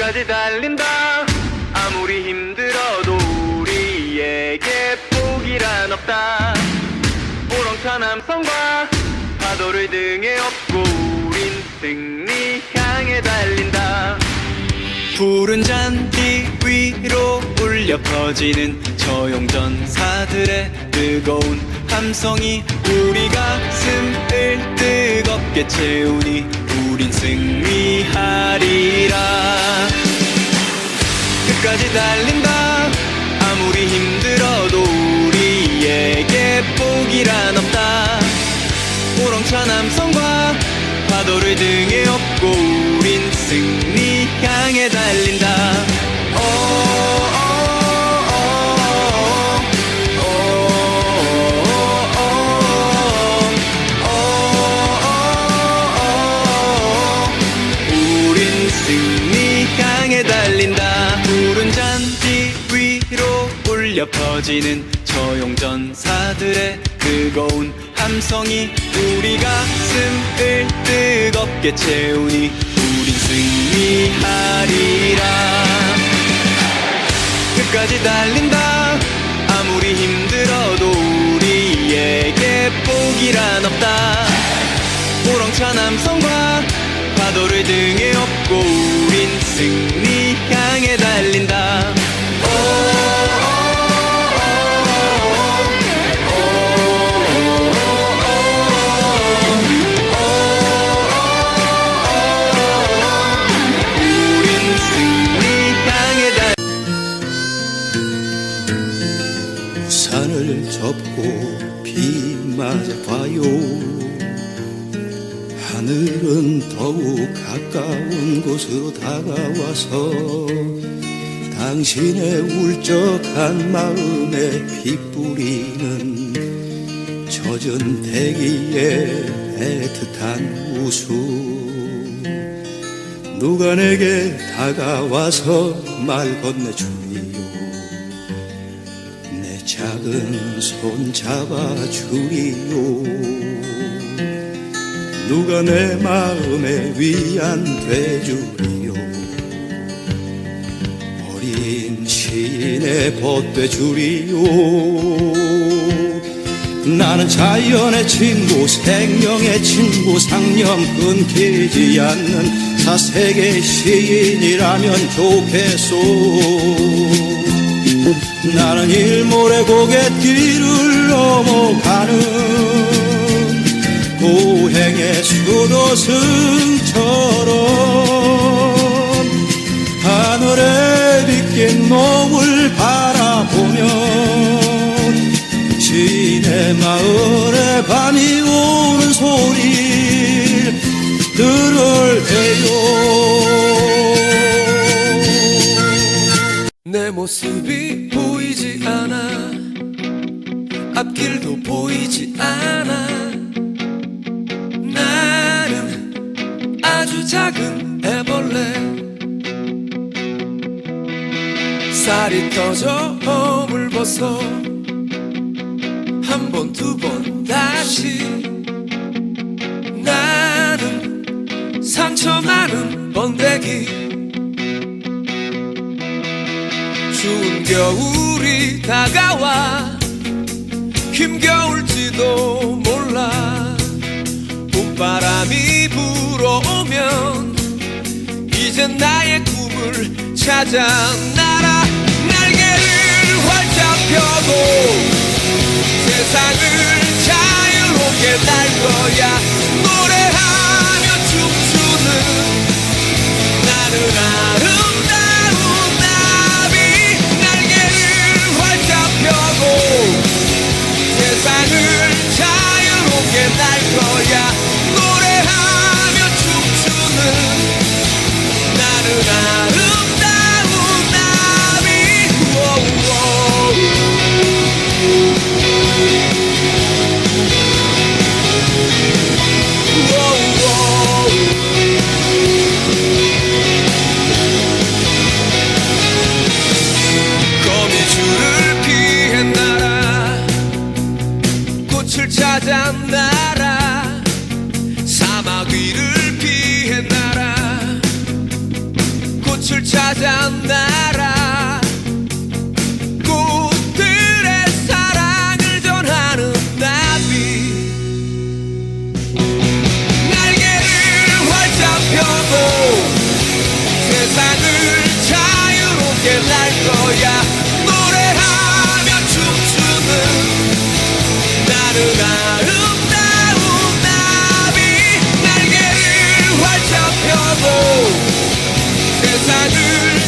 끝까지 달린다. 아무리 힘들어도 우리에게 포기란 없다. 우렁찬 함성과 파도를 등에 업고 우린 승리 향해 달린다. 푸른 잔디 위로 울려 퍼지는 저용전사들의 뜨거운 함성이 우리 가슴을 뜨겁게 채우니 우린 승리하 달린다. 아무리 힘들어도 우리에게 포기란 없다. 우렁찬 함성과 파도를 등에 업고 우린 승리 향해 달린다 향해 달린다. 푸른 잔디 위로 울려 퍼지는 저용전사들의 뜨거운 함성이 우리 가슴을 뜨겁게 채우니 우린 승리하리라. 끝까지 달린다. 아무리 힘들어도 우리에게 포기란 없다. 우렁찬 함성과 파도를 우린 승리 달린다. 승리 향해 달 우산을 접고 비 맞아봐요 하늘은 더욱 가까운 곳으로 다가와서 당신의 울적한 마음에 빗뿌리는 젖은 대기의 애틋한 웃음 누가 내게 다가와서 말 건네주리요? 내 작은 손 잡아주리요 누가 내 마음에 위안 돼주리요? 어린 시인의 벗돼주리요? 나는 자연의 친구 생명의 친구 상념 끊기지 않는 사색의 시인이라면 좋겠소. 나는 일몰의 고갯길을 넘어가는 고행의 수도승처럼 하늘에 빗긴 노을 바라보면 시내 마을에 밤이 오는 소리 들을 때요 내 모습이 보이지 않아 앞길도 보이지 않아 아주 작은 애벌레. 쌀이 터져 허물 벗어 한 번 두 번 다시. 나는 상처 많은 번데기. 추운 겨울이 다가와 힘겨울지도 몰라. 봄바람이 불어 오면 이젠 나의 꿈을 찾아 날아 날개를 활짝 펴고 세상을 자유롭게 날 거야 찾아 나라. 사막 위를 피해 나라. 꽃을 찾아 날아 꽃들의 사랑을 전하는 나비. 날개를 활짝 펴고 세상을 자유롭게 날 거야. 在日。